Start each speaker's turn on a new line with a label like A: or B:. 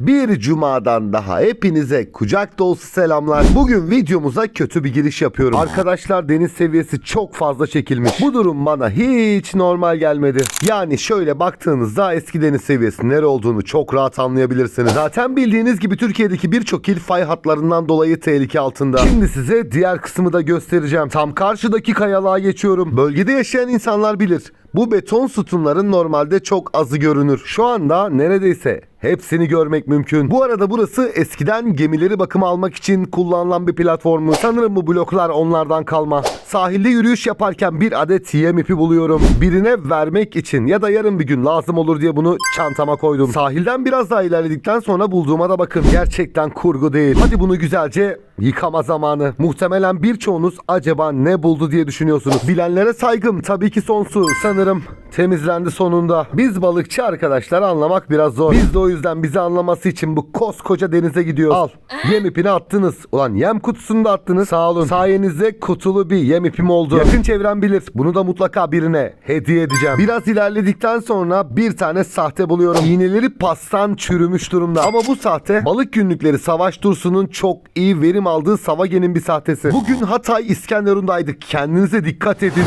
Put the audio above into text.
A: Bir cumadan daha hepinize kucak dolusu selamlar. Bugün videomuza kötü bir giriş yapıyorum. Arkadaşlar deniz seviyesi çok fazla çekilmiş. Bu durum bana hiç normal gelmedi. Yani şöyle baktığınızda eski deniz seviyesi nere olduğunu çok rahat anlayabilirsiniz. Zaten bildiğiniz gibi Türkiye'deki birçok il fay hatlarından dolayı tehlike altında. Şimdi size diğer kısmı da göstereceğim. Tam karşıdaki kayalığa geçiyorum. Bölgede yaşayan insanlar bilir. Bu beton sütunların normalde çok azı görünür. Şu anda neredeyse hepsini görmek mümkün. Bu arada burası eskiden gemileri bakıma almak için kullanılan bir platformu. Sanırım bu bloklar onlardan kalma. Sahilde yürüyüş yaparken bir adet yem ipi buluyorum. Birine vermek için ya da yarın bir gün lazım olur diye bunu çantama koydum. Sahilden biraz daha ilerledikten sonra bulduğuma da bakın. Gerçekten kurgu değil. Hadi bunu güzelce yıkama zamanı. Muhtemelen birçoğunuz acaba ne buldu diye düşünüyorsunuz. Bilenlere saygım tabii ki sonsuz. Sanırım temizlendi sonunda. Biz balıkçı arkadaşlar anlamak biraz zor. Biz de o yüzden bizi anlaması için bu koskoca denize gidiyoruz. Al. Yem ipini attınız. Ulan yem kutusunu da attınız. Sağ olun. Sayenizde kutulu bir yem ipim oldu. Yakın çevrem bilir. Bunu da mutlaka birine hediye edeceğim. Biraz ilerledikten sonra bir tane sahte buluyorum. İğneleri pastan çürümüş durumda. Ama bu sahte balık günlükleri Savaş Dursun'un çok iyi verim aldığı Savagen'in bir sahtesi. Bugün Hatay İskenderun'daydık. Kendinize dikkat edin.